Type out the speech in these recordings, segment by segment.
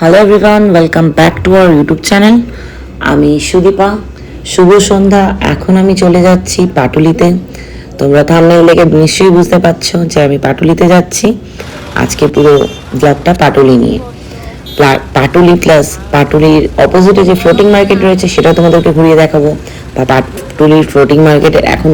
Hello everyone welcome back to our YouTube channel আমি সুদীপা। শুভ সন্ধ্যা, এখন আমি চলে যাচ্ছি পাটুলিতে। তোমরা থামনেল লেগে নিশ্চয়ই বুঝতে পারছ যে আমি পাটুলিতে যাচ্ছি। আজকে পুরো ব্লগটা পাটুলি নিয়ে। পাটুলি প্লাস পাটুলির অপোজিটে যে ফ্লোটিং মার্কেট রয়েছে সেটা তোমাদেরকে ঘুরিয়ে দেখাবো। বা পাটুলির ফ্লোটিং মার্কেটের এখন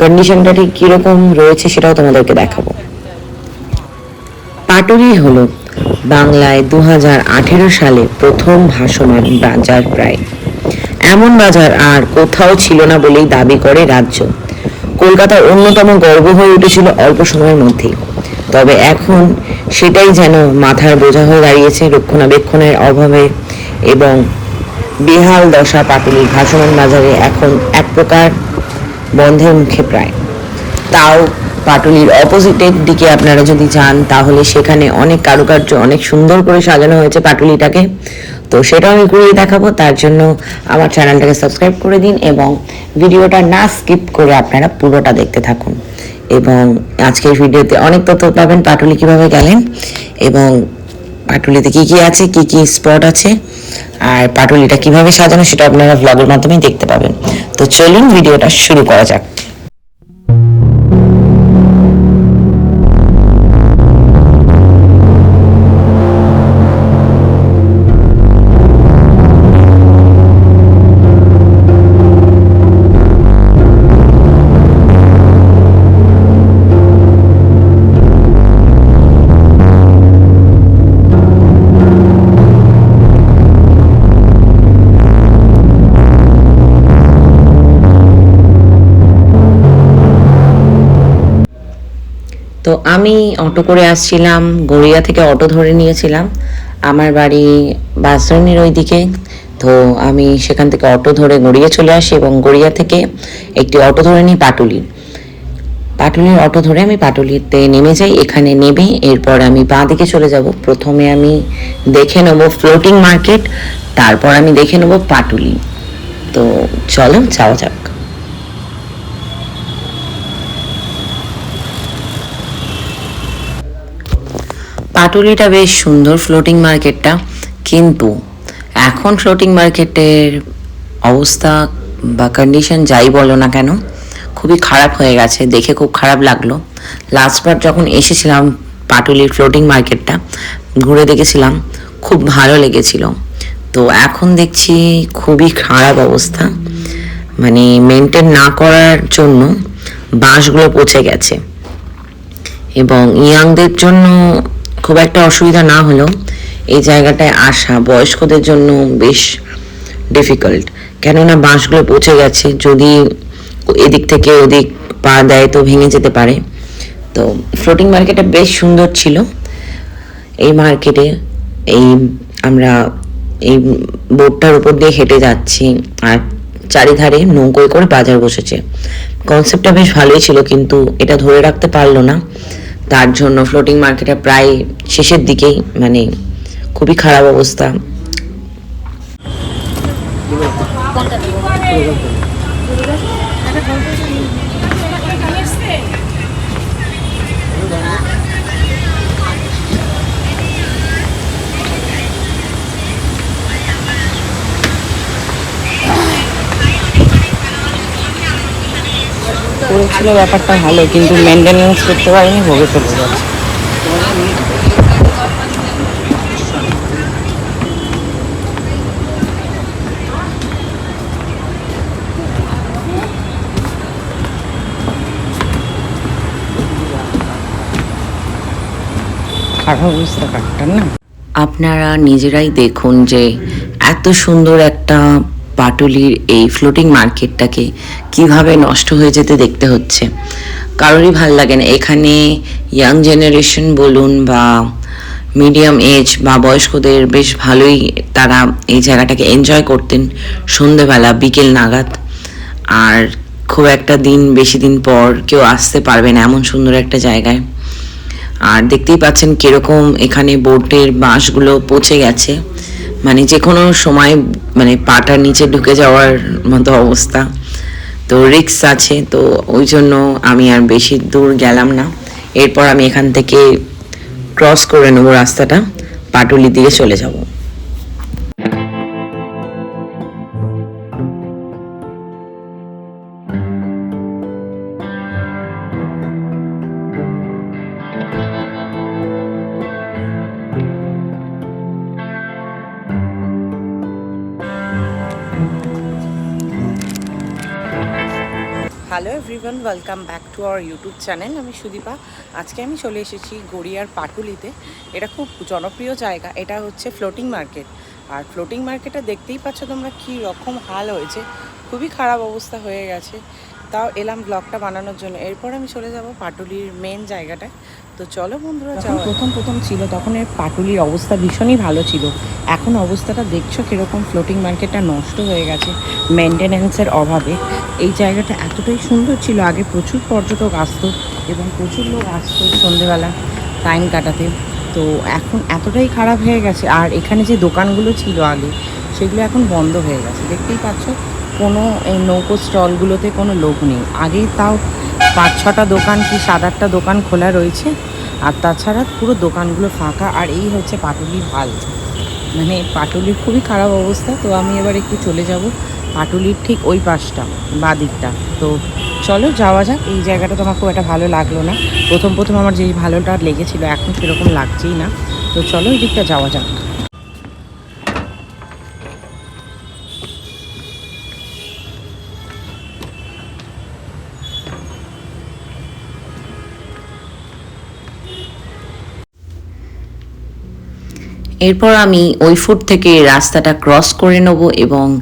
কন্ডিশনটা ঠিক কীরকম রয়েছে, সেটাও তোমাদেরকে দেখাবো। পাটুলি হলো বাংলায় দু সালে প্রথম ভাসমান বাজার প্রায়। এমন বাজার আর কোথাও ছিল না বলেই দাবি করে রাজ্য। কলকাতার অন্যতম গর্ব হয়ে উঠেছিল অল্প সময়ের মধ্যেই। তবে এখন সেটাই যেন মাথার বোঝা হয়ে দাঁড়িয়েছে রক্ষণাবেক্ষণের অভাবে এবং বেহাল দশা পাটুলির ভাসমান বাজারে এখন এক প্রকার বন্ধের মুখে প্রায়। তাও পাটুলির অপোজিটের দিকে আপনারা যদি যান, তাহলে সেখানে অনেক কারুকার্য, অনেক সুন্দর করে সাজানো হয়েছে পাটুলিটাকে। তো সেটাও আমি ঘুরিয়ে দেখাবো, তার জন্য আমার চ্যানেলটাকে সাবস্ক্রাইব করে দিন এবং ভিডিওটা না স্কিপ করে আপনারা পুরোটা দেখতে থাকুন। এবং আজকের ভিডিওতে অনেক তথ্য পাবেন পাটুলি কীভাবে গেলেন এবং পাটুলিতে কি কি আছে, কি কি স্পট আছে, আর পাটুলিটা কীভাবে সাজানো সেটা আপনারা ভ্লগের মাধ্যমেই দেখতে পাবেন। তো চলুন ভিডিওটা শুরু করা যাক। তো আমি অটো করে আসছিলাম, গড়িয়া থেকে অটো ধরে নিয়েছিলাম। আমার বাড়ি বাসরণীর ওইদিকে। তো আমি সেখান থেকে অটো ধরে গড়িয়া চলে আসি এবং গড়িয়া থেকে একটি অটো ধরে নিই পাটুলির পাটুলির অটো ধরে আমি পাটুলিতে নেমে যাই, এখানে নেমে এরপর আমি বাঁ দিকে চলে যাব। প্রথমে আমি দেখে নেব ফ্লোটিং মার্কেট, তারপর আমি দেখে নেব পাটুলি। তো চলো যাওয়া যাক। পাটুলিটা বেশ সুন্দর ফ্লোটিং মার্কেটটা কিন্তু এখন ফ্লোটিং মার্কেটের অবস্থা বা কন্ডিশন যাই বলো না কেন, খুবই খারাপ হয়ে গেছে, দেখে খুব খারাপ লাগল। লাস্টবার যখন এসেছিলাম পাটুলির ফ্লোটিং মার্কেটটা ঘুরে দেখেছিলাম, খুব ভালো লেগেছিল। তো এখন দেখছি খুবই খারাপ অবস্থা মানে মেনটেন না করার জন্য বাঁশগুলো পচে গেছে। এবং ইয়াংদের জন্য খুব একটা অসুবিধা না হলেও এই জায়গাটায় আসা বয়স্কদের জন্য বেশ ডিফিকাল্ট কেননা বাঁশগুলো পচে গেছে, যদি এদিক থেকে ওদিক পা দেয় তো ভেঙে যেতে পারে। তো ফ্লোটিং মার্কেটটা বেশ সুন্দর ছিল। এই মার্কেটে এই আমরা এই বোটটার উপর দিয়ে হেঁটে যাচ্ছি আর চারিধারে নৌকোয় করে বাজার বসেছে। কনসেপ্টটা বেশ ভালোই ছিল কিন্তু এটা ধরে রাখতে পারল না। তার জন্য ফ্লোটিং মার্কেটে প্রায় শেষের দিকেই মানে খুবই খারাপ অবস্থা। করেছিল, ব্যাপারটা ভালো, কিন্তু মেনটেনেন্স করতে পারিনি ভোগে চলে যাচ্ছে খারাপ অবস্থা না। আপনারা নিজেরাই দেখুন যে এত সুন্দর একটা পাটুলির এই ফ্লোটিং মার্কেটটাকে কীভাবে নষ্ট হয়ে যেতে দেখতে হচ্ছে? কারোরই ভালো লাগে না। এখানে ইয়াং জেনারেশন বলুন বা মিডিয়াম এজ বা বয়স্কদের বেশ ভালোই তারা এই জায়গাটাকে এনজয় করতেন সন্ধেবেলা, বিকেল নাগাদ। আর খুব একটা দিন, বেশি দিন পর কেউ আসতে পারবে না এমন সুন্দর একটা জায়গায়। আর দেখতেই পাচ্ছেন কীরকম এখানে বোটের বাঁশগুলো পচে গেছে। মানে যে কোনো সময় মানে পাটার নিচে ঢুকে যাওয়ার মতো অবস্থা। তো রিক্স আছে, তো ওই জন্য আমি আর বেশি দূর গেলাম না। এরপর আমি এখান থেকে ক্রস করে নেব রাস্তাটা পাটুলি দিকে চলে যাব। Hello everyone welcome back to our YouTube channel আমি সুদীপা। আজকে আমি চলে এসেছি গড়িয়ার পাটুলিতে। এটা খুব জনপ্রিয় জায়গা। এটা হচ্ছে ফ্লোটিং মার্কেট আর ফ্লোটিং মার্কেটটা দেখতেই পাচ্ছ তোমরা কী রকম হাল হয়েছে। খুবই খারাপ অবস্থা হয়ে গেছে। তাও এলাম ব্লগটা বানানোর জন্য। এরপর আমি চলে যাব পাটুলির মেন জায়গাটায়। তো চলো বন্ধুরা যাও প্রথম প্রথম ছিল তখন এর পাটুলির অবস্থা ভীষণই ভালো ছিল। এখন অবস্থাটা দেখছ কীরকম? ফ্লোটিং মার্কেটটা নষ্ট হয়ে গেছে মেনটেন্যান্সের অভাবে। এই জায়গাটা এতটাই সুন্দর ছিল। আগে প্রচুর পর্যটক আসতো এবং প্রচুর লোক আসতো সন্ধেবেলা টাইম কাটাতে। তো এখন এতটাই খারাপ হয়ে গেছে। আর এখানে যে দোকানগুলো ছিল আগে সেগুলো এখন বন্ধ হয়ে গেছে। দেখতেই পাচ্ছ? কোনো, এই নৌকো স্টলগুলোতে কোনো লোক নেই। আগে তাও পাঁচ ছটা দোকান কি সাত আটটা দোকান খোলা রয়েছে। আর তাছাড়া পুরো দোকানগুলো ফাঁকা। আর এই হচ্ছে পাটুলির হাল। মানে পাটুলির খুবই খারাপ অবস্থা। তো আমি এবার একটু চলে যাব পাটুলির ঠিক ওই পাশটা বা দিকটা তো চলো যাওয়া যাক। এই জায়গাটা তো আমার খুব একটা ভালো লাগল না। প্রথম প্রথম আমার যেই ভালোটা লেগেছিলো, এখন সেরকম লাগছেই না। তো চলো এই দিকটা যাওয়া যাক। এরপর আমি ওই ফুট থেকে রাস্তাটা ক্রস করে নেব এবং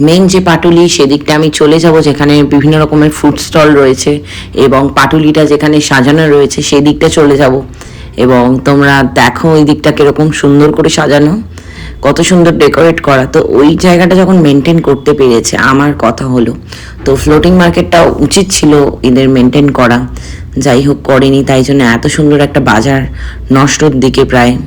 মেন যে পাটুলি সেদিকটা আমি চলে যাব যেখানে বিভিন্ন রকমের ফুড স্টল রয়েছে এবং পাটুলিটা যেখানে সাজানো রয়েছে সেই দিকটা চলে যাব। এবং তোমরা দেখো ওই দিকটা কীরকম সুন্দর করে সাজানো, কত সুন্দর ডেকোরেট করা। তো ওই জায়গাটা যখন মেনটেন করতে পেরেছে, আমার কথা হলো। তো ফ্লোটিং মার্কেটটা উচিত ছিল এদের মেনটেন করা। যাই হোক, করেনি, তাই জন্য এত সুন্দর একটা বাজার নষ্টর দিকে প্রায়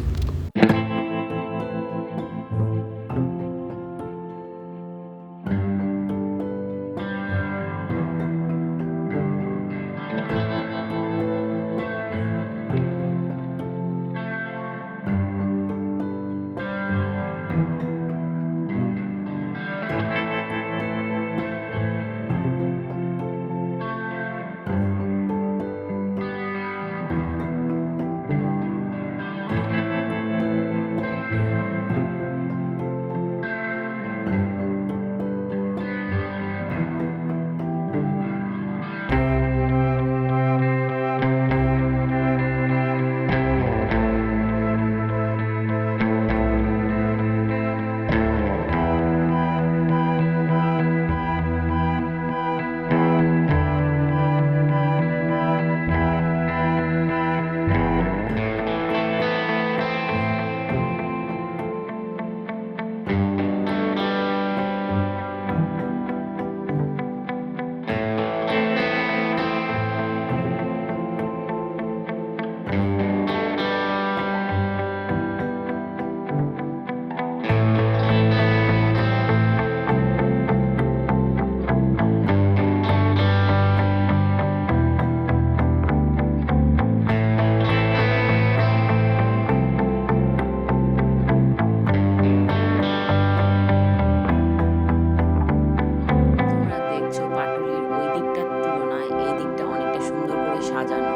সাজানো।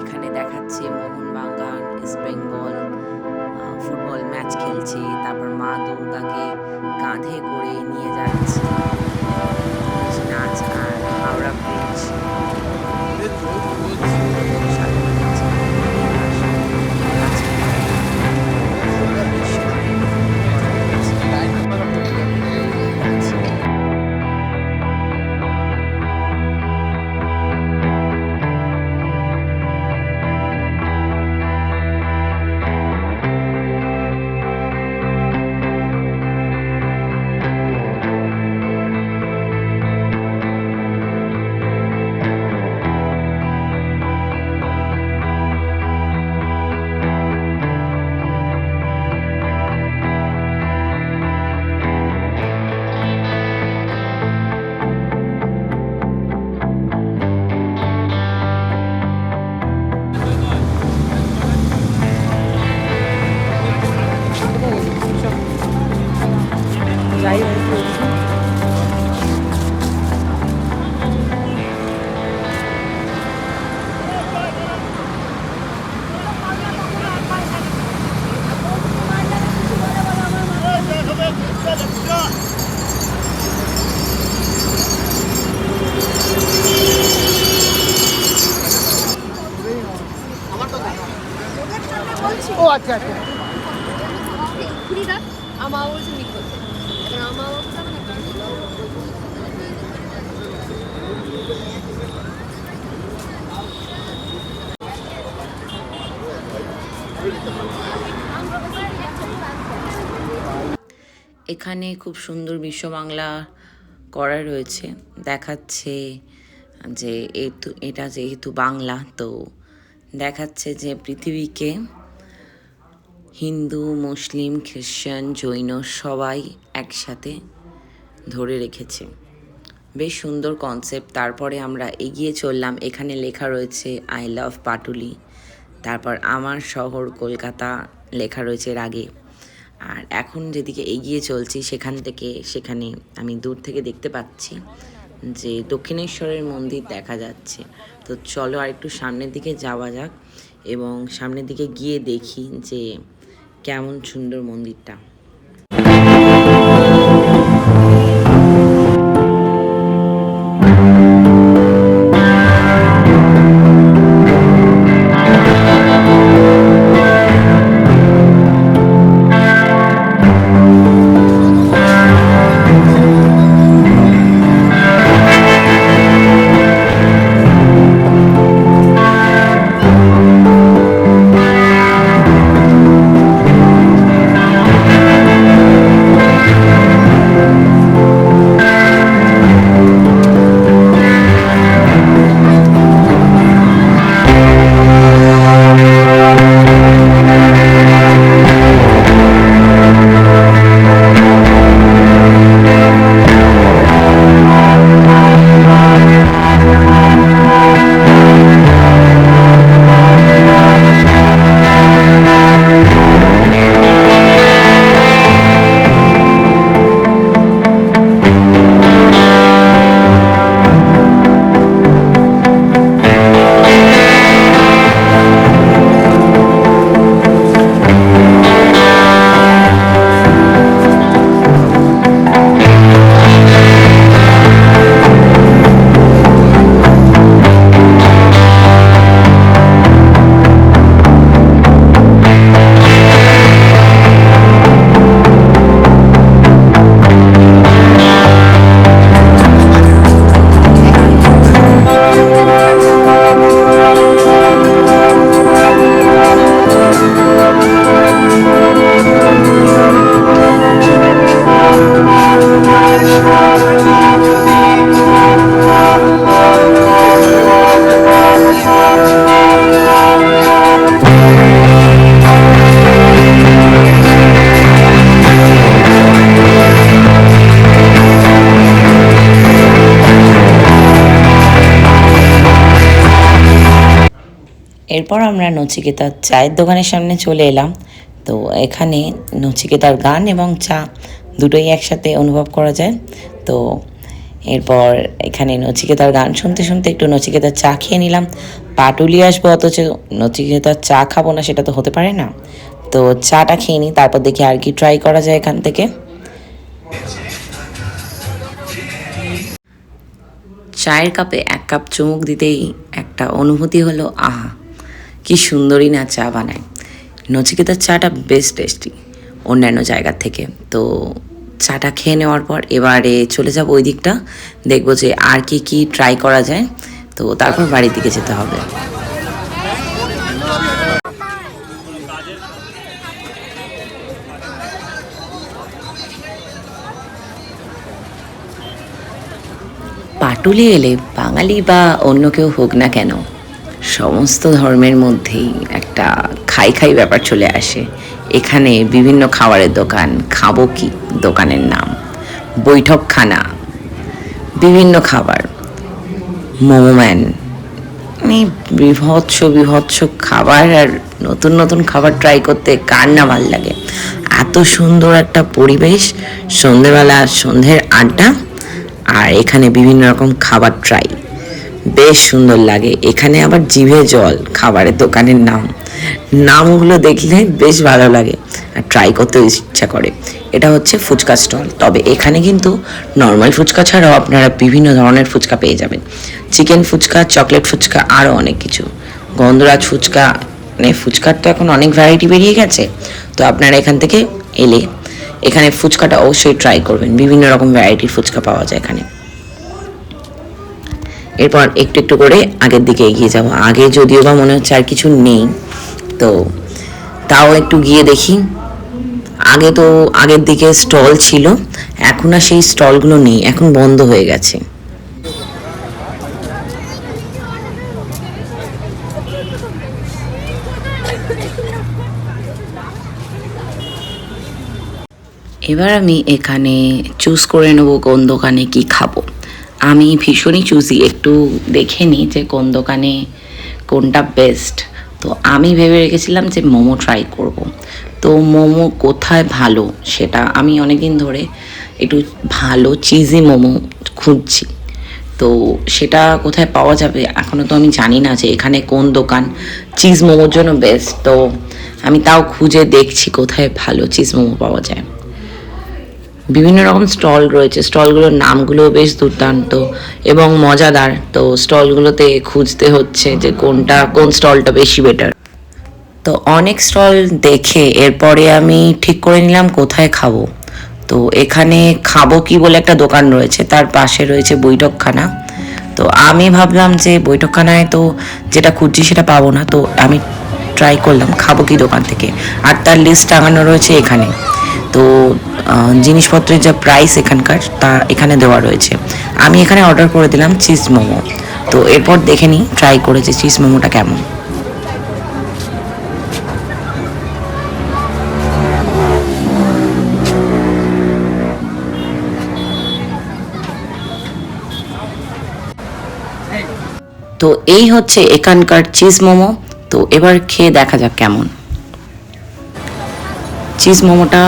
এখানে দেখাচ্ছে Mohun Bagan east Bengal football match খেলছে, তারপর মা দুর্গাকে কাঁধে করে নিয়ে যাচ্ছে। নাচ আর হাওড়া ব্রিজ এখানে খুব সুন্দর বিশ্ব বাংলা করা রয়েছে। দেখাচ্ছে যে এতু, এটা যেহেতু বাংলা, তো দেখাচ্ছে যে পৃথিবীকে হিন্দু, মুসলিম, খ্রিশ্চান, জৈন সবাই একসাথে ধরে রেখেছে। বেশ সুন্দর কনসেপ্ট তারপরে আমরা এগিয়ে চললাম। এখানে লেখা রয়েছে আই লাভ পাটুলি তারপর আমার শহর কলকাতা লেখা রয়েছে এর আগে। আর এখন যেদিকে এগিয়ে চলছি, সেখান থেকে, সেখানে আমি দূর থেকে দেখতে পাচ্ছি যে দক্ষিণেশ্বরের মন্দির দেখা যাচ্ছে। তো চলো আর একটু সামনের দিকে যাওয়া যাক এবং সামনের দিকে গিয়ে দেখি যে কেমন সুন্দর মন্দিরটা। এরপর আমরা নচিকেতার চায়ের দোকানের সামনে চলে এলাম। তো এখানে নচিকেতার গান এবং চা দুটোই একসাথে অনুভব করা যায়। তো এরপর এখানে নচিকেতার গান শুনতে শুনতে একটু নচিকেতার চা খেয়ে নিলাম। পাটুলি আসব, অথচ নচিকেতার চা খাব না, সেটা তো হতে পারে না। তো চাটা খেয়ে নিই, তারপর দেখি আর কি ট্রাই করা যায় এখান থেকে। চায়ের কাপে এক কাপ চুমুক দিতেই একটা অনুভূতি হলো, আহা! কি সুন্দরই না চা বানায়। নচিকেতার চাটা বেশ টেস্টি অন্যান্য জায়গার থেকে। তো চাটা খেয়ে নেওয়ার পর এবারে চলে যাব ওই দিকটা, দেখব যে আর কি কি ট্রাই করা যায়। তো তারপর বাড়ির দিকে যেতে হবে। পাটুলি এলে বাঙালি বা অন্য কেউ হোক না কেন সমস্ত ধর্মের মধ্যেই একটা খাই খাই ব্যাপার চলে আসে। এখানে বিভিন্ন খাবারের দোকান, খাব কি দোকানের নাম? বৈঠকখানা, বিভিন্ন খাবার। মোমোম্যান মানে বিভৎস বিভৎস খাবার আর নতুন নতুন খাবার ট্রাই করতে কার না ভালো লাগে। এত সুন্দর একটা পরিবেশ, সন্ধেবেলা, সন্ধ্যের আড্ডা, আর এখানে বিভিন্ন রকম খাবার ট্রাই বেশ সুন্দর লাগে। এখানে আবার জিভে জল, খাবারের দোকানের নাম। নামগুলো দেখলে বেশ ভালো লাগে আর ট্রাই করতে ইচ্ছা করে। এটা হচ্ছে ফুচকা স্টল তবে এখানে কিন্তু নর্মাল ফুচকা ছাড়াও আপনারা বিভিন্ন ধরনের ফুচকা পেয়ে যাবেন। চিকেন ফুচকা চকলেট ফুচকা আরও অনেক কিছু। গন্ধরাজ ফুচকা মানে ফুচকার তো এখন অনেক ভ্যারাইটি বেরিয়ে গেছে। তো আপনারা এখান থেকে এলে এখানে ফুচকাটা অবশ্যই ট্রাই করবেন। বিভিন্ন রকম ভ্যারাইটির ফুচকা পাওয়া যায় এখানে। এরপর একটু একটু করে আগের দিকে এগিয়ে যাব। আগে যদিও বা মনে হচ্ছে আর কিছু নেই, তো তাও একটু গিয়ে দেখি। আগে তো আগের দিকে স্টল ছিল, এখন আর সেই স্টলগুলো নেই, এখন বন্ধ হয়ে গেছে। এবার আমি এখানে চুজ করে নেব কোন দোকানে কি খাব। আমি ভীষণই চুজি একটু দেখে নিই যে কোন দোকানে কোনটা বেস্ট তো আমি ভেবে রেখেছিলাম যে মোমো ট্রাই করব। তো মোমো কোথায় ভালো সেটা আমি অনেকদিন ধরে একটু ভালো চিজি মোমো খুঁজছি। তো সেটা কোথায় পাওয়া যাবে এখনও তো আমি জানি না যে এখানে কোন দোকান চিজ মোমোর জন্য বেস্ট তো আমি তাও খুঁজে দেখছি কোথায় ভালো চিজ মোমো পাওয়া যায়। বিভিন্ন রকম স্টল রয়েছে। স্টলগুলোর নামগুলোও বেশ দুর্দান্ত এবং মজাদার। তো স্টলগুলোতে খুঁজতে হচ্ছে যে কোনটা, কোন স্টলটা বেশি বেটার তো অনেক স্টল দেখে এরপরে আমি ঠিক করে নিলাম কোথায় খাব। তো এখানে খাব কি বলে একটা দোকান রয়েছে, তার পাশে রয়েছে বৈঠকখানা। তো আমি ভাবলাম যে বৈঠকখানায় তো যেটা খুঁজছি সেটা পাবো না, তো আমি ট্রাই করলাম, খাব কি দোকান থেকে। আর তার লিস্ট টাঙানো রয়েছে এখানে। তো জিনিসপত্রের যা প্রাইস এখানকার, তা এখানে দেওয়া রয়েছে। আমি এখানে অর্ডার করে দিলাম চিজ মোমো। তো এরপর দেখে নিই ট্রাই করেছে চিজ মোমোটা কেমন। তো এই হচ্ছে এখানকার চিজ মোমো। তো এবার খেয়ে দেখা যাক কেমন। চিজ মোমোটা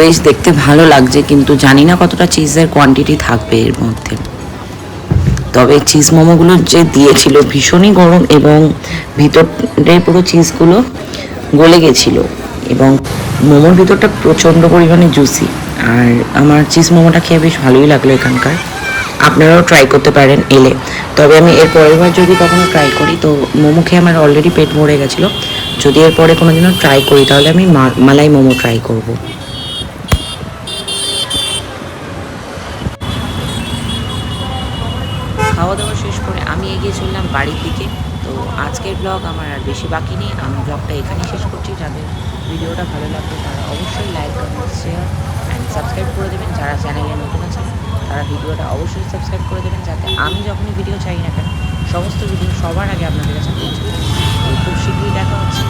বেশ দেখতে ভালো লাগছে, কিন্তু জানি না কতটা চিজের কোয়ান্টিটি থাকবে এর মধ্যে। তবে চিজ মোমোগুলো যে দিয়েছিল ভীষণই গরম এবং ভিতরে পুরো চিজগুলো গলে গেছিল এবং মোমোর ভিতরটা প্রচণ্ড পরিমাণে জুসি আর আমার চিজ মোমোটা খেয়ে বেশ ভালোই লাগল এখানকার। আপনারাও ট্রাই করতে পারেন এলে। তবে আমি এর পরের বার যদি কখনো ট্রাই করি, তো মোমো খেয়ে আমার অলরেডি পেট ভরে গেছিল। যদি এরপরে কোনো দিনও ট্রাই করি, তাহলে আমি মালাই মোমো ট্রাই করব। বাড়ির দিকে। তো আজকের ব্লগ আমার আর বেশি বাকি নেই। আমি ব্লগটা এখানেই শেষ করছি। যাদের ভিডিওটা ভালো লাগবে তারা অবশ্যই like comment share and subscribe করে দেবেন। যারা চ্যানেলে নতুন আছেন, তারা ভিডিওটা অবশ্যই সাবস্ক্রাইব করে দেবেন। যাতে আমি যখনই ভিডিও চাই না কেন, সমস্ত ভিডিও সবার আগে আপনাদের কাছে পৌঁছবে খুব শীঘ্রই দেখা হচ্ছে।